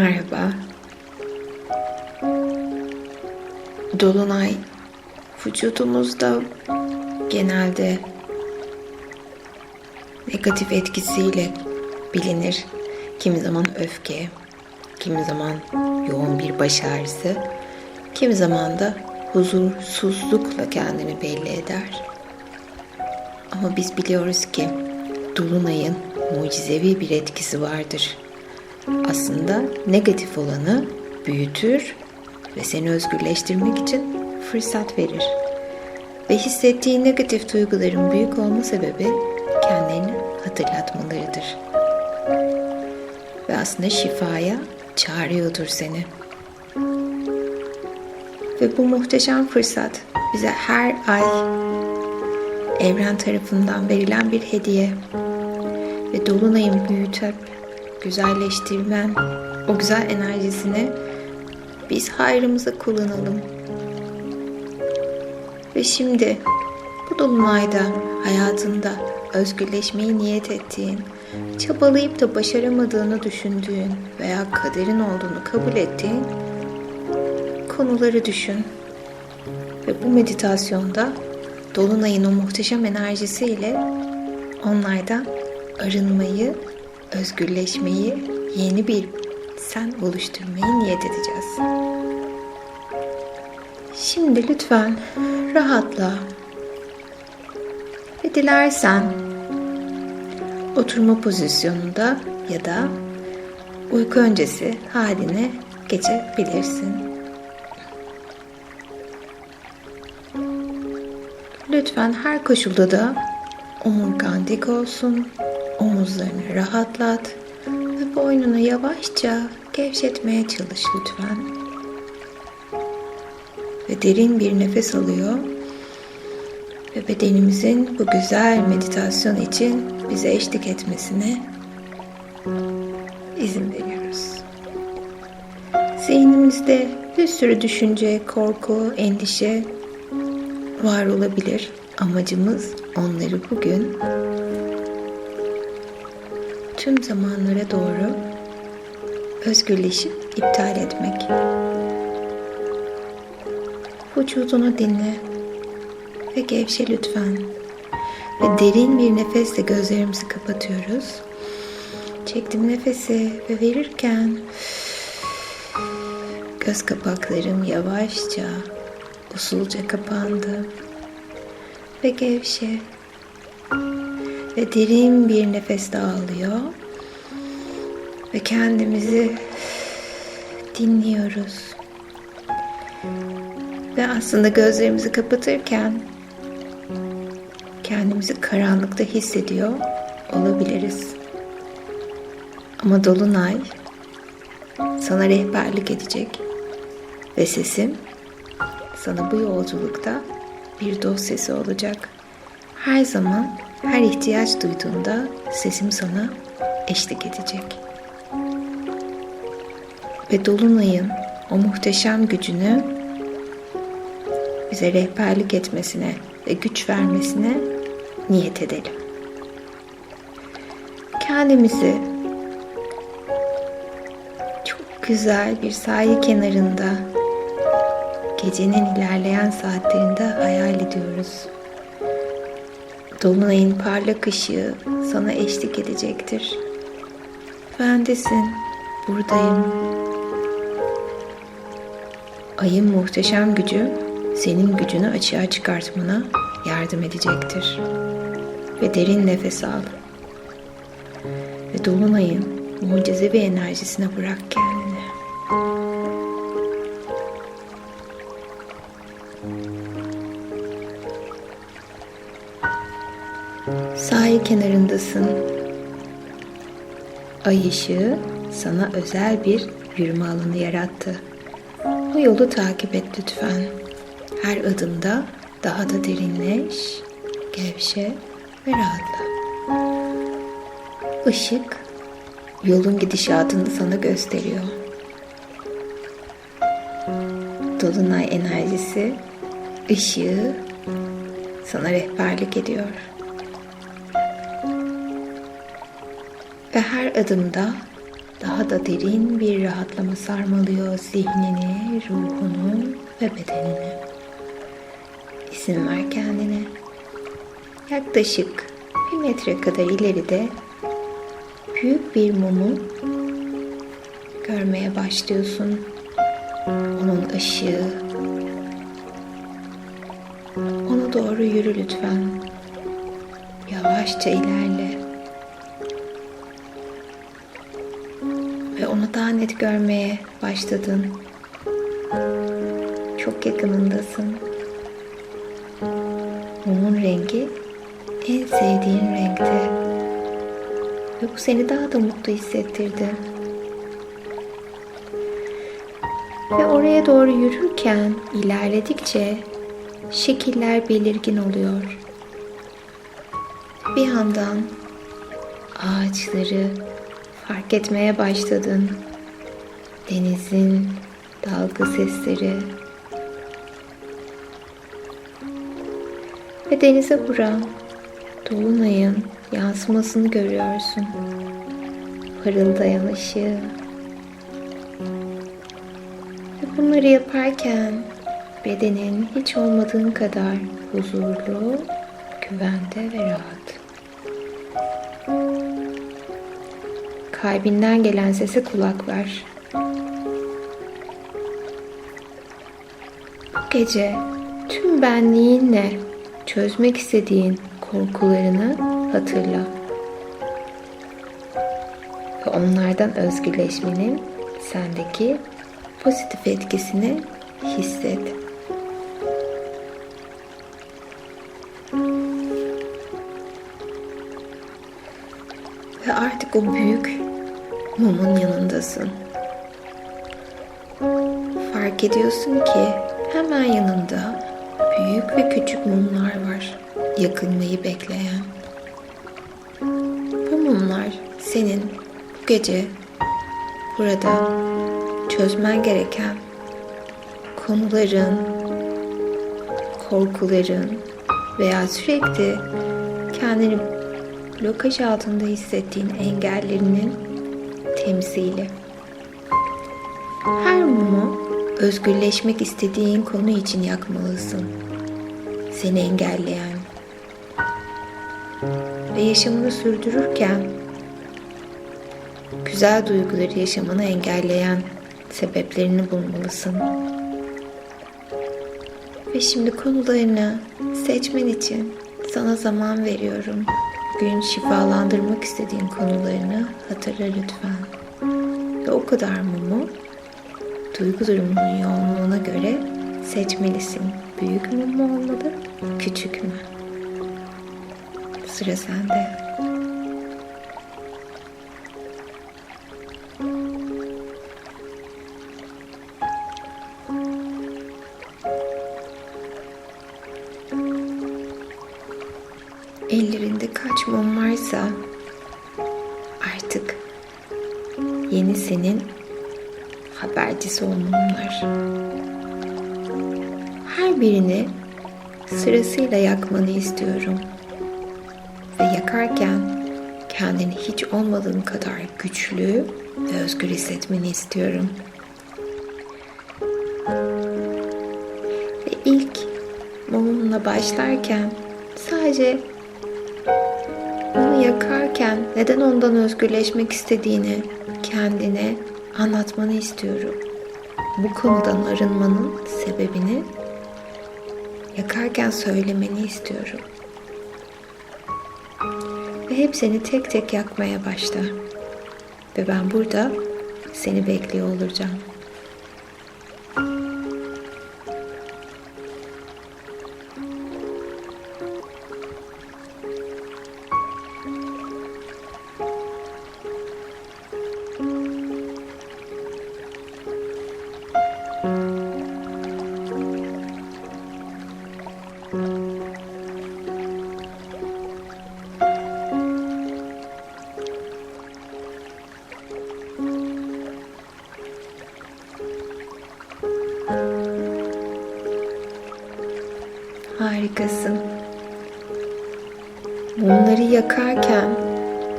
Merhaba. Dolunay vücudumuzda genelde negatif etkisiyle bilinir. Kimi zaman öfke, kimi zaman yoğun bir baş ağrısı, kimi zaman da huzursuzlukla kendini belli eder. Ama biz biliyoruz ki Dolunay'ın mucizevi bir etkisi vardır. Aslında negatif olanı büyütür ve seni özgürleştirmek için fırsat verir. Ve hissettiğin negatif duyguların büyük olma sebebi kendilerini hatırlatmalarıdır. Ve aslında şifaya çağırıyordur seni. Ve bu muhteşem fırsat bize her ay evren tarafından verilen bir hediye ve dolunayın büyütüp güzelleştirmen o güzel enerjisini biz hayrımıza kullanalım. Ve şimdi bu dolunayda hayatında özgürleşmeyi niyet ettiğin, çabalayıp da başaramadığını düşündüğün veya kaderin olduğunu kabul ettiğin konuları düşün. Ve bu meditasyonda Dolunay'ın o muhteşem enerjisiyle onlardan arınmayı, özgürleşmeyi, yeni bir sen oluşturmayı niyet edeceğiz. Şimdi lütfen rahatla ve dilersen oturma pozisyonunda ya da uyku öncesi haline geçebilirsin. Lütfen her koşulda da omurgan dik olsun, omuzlarını rahatlat ve boynunu yavaşça gevşetmeye çalış lütfen. Ve derin bir nefes alıyor ve bedenimizin bu güzel meditasyon için bize eşlik etmesine izin veriyoruz. Zihnimizde bir sürü düşünce, korku, endişe var olabilir. Amacımız onları bugün tüm zamanlara doğru özgürleşip iptal etmek. Vücudunu dinle ve gevşe lütfen. Ve derin bir nefesle gözlerimizi kapatıyoruz. Çektim nefesi ve verirken göz kapaklarım yavaşça usulca kapandı ve gevşe ve derin bir nefes daha alıyor ve kendimizi dinliyoruz. Ve aslında gözlerimizi kapatırken kendimizi karanlıkta hissediyor olabiliriz. Ama dolunay sana rehberlik edecek ve sesim sana bu yolculukta bir dost sesi olacak. Her zaman her ihtiyaç duyduğunda sesim sana eşlik edecek. Ve Dolunay'ın o muhteşem gücünü bize rehberlik etmesine ve güç vermesine niyet edelim. Kendimizi çok güzel bir sahil kenarında gecenin ilerleyen saatlerinde hayal ediyoruz. Dolunayın parlak ışığı sana eşlik edecektir. Bendesin, buradayım. Ayın muhteşem gücü senin gücünü açığa çıkartmana yardım edecektir. Ve derin nefes al. Ve dolunayın mucizevi enerjisine bırak kendini. Kenarındasın. Ay ışığı sana özel bir yürüme alanı yarattı. O yolu takip et lütfen. Her adımda daha da derinleş, gevşe ve rahatla. Işık yolun gidişatını sana gösteriyor. Dolunay enerjisi ışığı sana rehberlik ediyor. Ve her adımda daha da derin bir rahatlama sarmalıyor zihnini, ruhunu ve bedenini. İzin ver kendine. Yaklaşık bir metre kadar ileride büyük bir mumu görmeye başlıyorsun. Onun ışığı. Ona doğru yürü lütfen. Yavaşça ilerle. Ve onu daha net görmeye başladın. Çok yakınındasın. Mumun rengi en sevdiğin renkte. Ve bu seni daha da mutlu hissettirdi. Ve oraya doğru yürürken ilerledikçe şekiller belirgin oluyor. Bir yandan ağaçları fark etmeye başladın. Denizin dalga sesleri ve denize vuran dolunayın yansımasını görüyorsun. Parıldayan ışığı. Ve bunları yaparken bedenin hiç olmadığın kadar huzurlu, güvende ve rahat. Kalbinden gelen sese kulak ver. Bu gece tüm benliğinle çözmek istediğin korkularını hatırla. Ve onlardan özgürleşmenin sendeki pozitif etkisini hisset. Ve artık o büyük mumun yanındasın. Fark ediyorsun ki hemen yanında büyük ve küçük mumlar var. Yakılmayı bekleyen. Bu mumlar senin bu gece burada çözmen gereken konuların, korkuların veya sürekli kendini blokaj altında hissettiğin engellerinin temsili. Her mumu özgürleşmek istediğin konu için yakmalısın. Seni engelleyen ve yaşamını sürdürürken güzel duyguları yaşamanı engelleyen sebeplerini bulmalısın. Ve şimdi konularını seçmen için sana zaman veriyorum. Bugün şifalandırmak istediğin konularını hatırla lütfen. Kadar mumu duygu durumunun yoğunluğuna göre seçmelisin. Büyük mum mu olmalı, küçük mü? Sıra sende. Birini sırasıyla yakmanı istiyorum. Ve yakarken kendini hiç olmadığın kadar güçlü ve özgür hissetmeni istiyorum. Ve ilk mumumla başlarken sadece onu yakarken neden ondan özgürleşmek istediğini kendine anlatmanı istiyorum. Bu konudan arınmanın sebebini yakarken söylemeni istiyorum. Ve hepsini tek tek yakmaya başla. Ve ben burada seni bekliyor olacağım. Mumları yakarken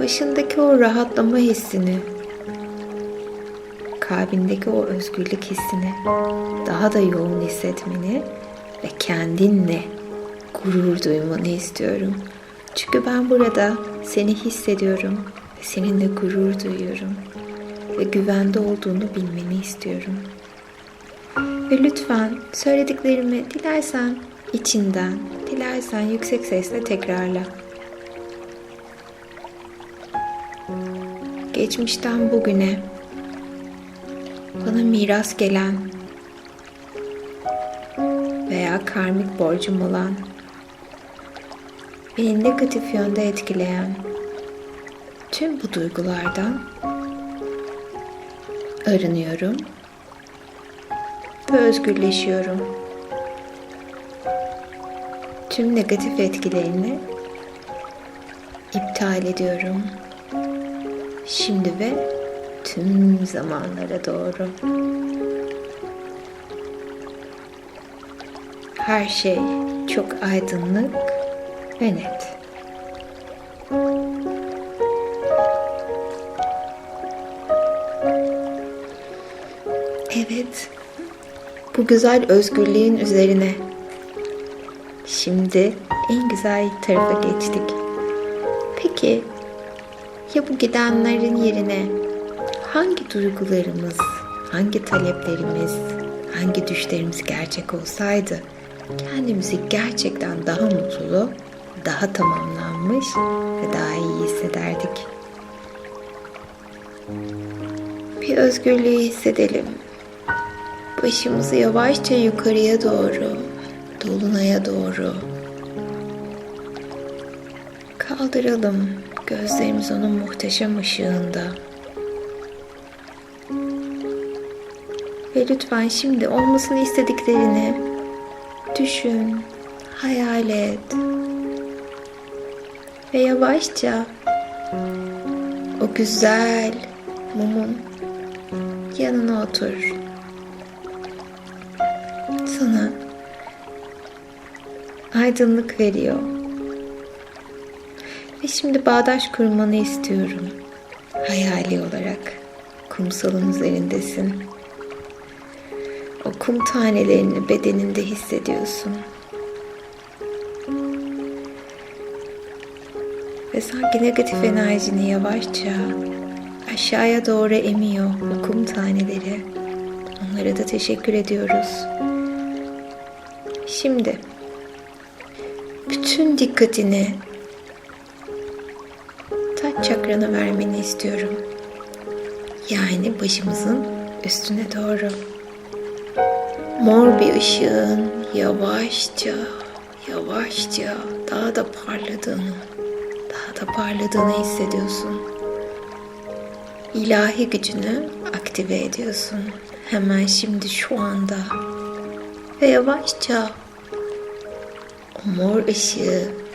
başındaki o rahatlama hissini kalbindeki o özgürlük hissini daha da yoğun hissetmeni ve kendinle gurur duymanı istiyorum. Çünkü ben burada seni hissediyorum ve seninle gurur duyuyorum ve güvende olduğunu bilmeni istiyorum. Ve lütfen söylediklerimi dilersen içinden, dilersen yüksek sesle tekrarla. Geçmişten bugüne bana miras gelen veya karmik borcum olan beni negatif yönde etkileyen tüm bu duygulardan arınıyorum ve özgürleşiyorum. Tüm negatif etkilerini iptal ediyorum. Şimdi ve tüm zamanlara doğru. Her şey çok aydınlık ve net. Evet. Bu güzel özgürlüğün üzerine. Şimdi en güzel tarafa geçtik. Peki ya bu gidenlerin yerine hangi duygularımız, hangi taleplerimiz, hangi düşlerimiz gerçek olsaydı kendimizi gerçekten daha mutlu, daha tamamlanmış ve daha iyi hissederdik. Bir özgürlüğü hissedelim. Başımızı yavaşça yukarıya doğru, dolunaya doğru kaldıralım. Gözlerimiz onun muhteşem ışığında. Ve lütfen şimdi olmasını istediklerini düşün, hayal et. Ve yavaşça o güzel mumun yanına otur. Sana aydınlık veriyor. Ve şimdi bağdaş kurmanı istiyorum. Hayali olarak kumsalın üzerindesin. O kum tanelerini bedeninde hissediyorsun. Ve sanki negatif enerjini yavaşça aşağıya doğru emiyor o kum taneleri. Onlara da teşekkür ediyoruz. Şimdi bütün dikkatini taç çakrana vermeni istiyorum. Yani başımızın üstüne doğru. Mor bir ışığın yavaşça, yavaşça daha da parladığını, daha da parladığını hissediyorsun. İlahi gücünü aktive ediyorsun. Hemen şimdi şu anda. Ve yavaşça o mor ışığı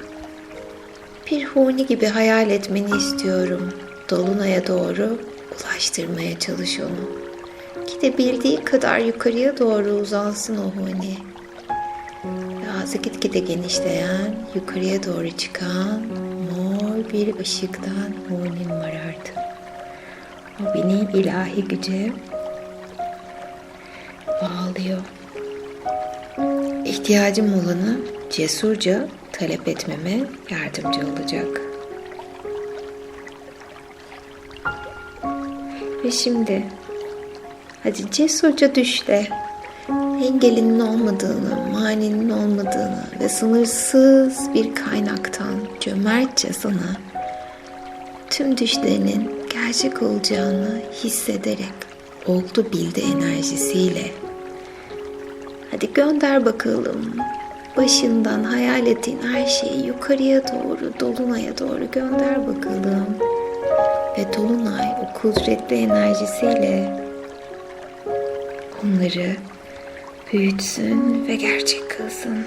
bir huni gibi hayal etmeni istiyorum. Dolunay'a doğru ulaştırmaya çalış onu. Gidebildiği kadar yukarıya doğru uzansın o huni. Ağzı gitgide genişleyen, yukarıya doğru çıkan mor bir ışıktan hunin var artık. O beni ilahi güce bağlıyor. İhtiyacım olanı cesurca talep etmeme yardımcı olacak. Ve şimdi hadi cesurca düş de engelinin olmadığını, maninin olmadığını ve sınırsız bir kaynaktan cömertçe sana tüm düşlerinin gerçek olacağını hissederek oldu bildi enerjisiyle. Hadi gönder bakalım başından hayal ettiğin her şeyi yukarıya doğru, dolunaya doğru gönder bakalım. Ve dolunay o kudretli enerjisiyle onları büyütsün ve gerçek kılsın.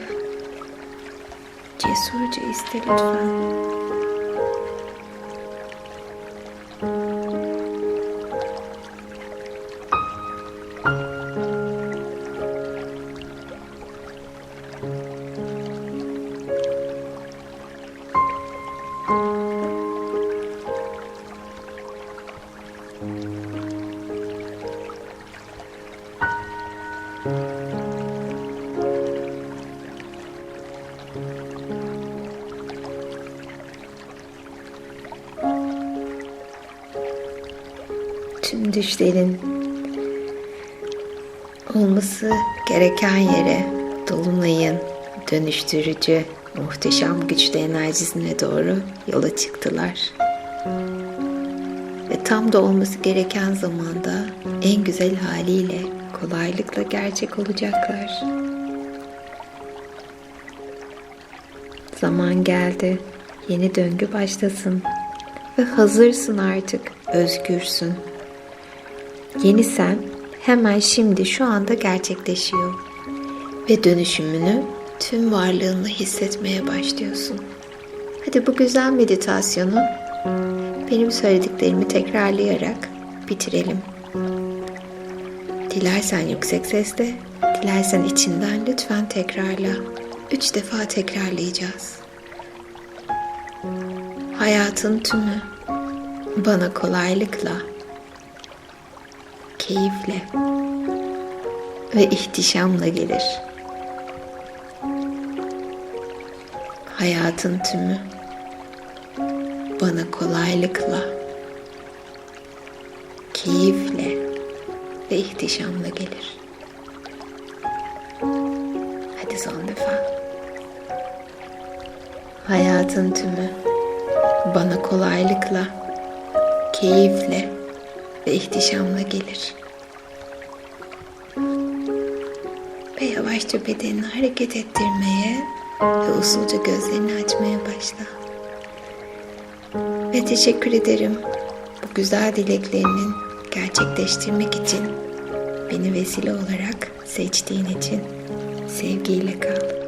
Cesurca iste lütfen. Tüm düşlerin olması gereken yere dolunayın dönüştürücü muhteşem güçlü enerjisine doğru yola çıktılar. Ve tam da olması gereken zamanda en güzel haliyle kolaylıkla gerçek olacaklar. Zaman geldi. Yeni döngü başlasın. Ve hazırsın artık. Özgürsün. Yeni sen hemen şimdi şu anda gerçekleşiyor. Ve dönüşümünü tüm varlığınla hissetmeye başlıyorsun. Hadi bu güzel meditasyonu benim söylediklerimi tekrarlayarak bitirelim. Dilersen yüksek sesle, dilersen içinden lütfen tekrarla. Üç defa tekrarlayacağız. Hayatın tümü bana kolaylıkla, keyifle ve ihtişamla gelir. Hayatın tümü bana kolaylıkla, keyifle ve ihtişamla gelir. Hadi son defa. Hayatın tümü bana kolaylıkla, keyifle ve ihtişamla gelir. Ve yavaşça bedenini hareket ettirmeye ve usulca gözlerini açmaya başla. Ve teşekkür ederim bu güzel dileklerinin gerçekleştirmek için beni vesile olarak seçtiğin için sevgiyle kal.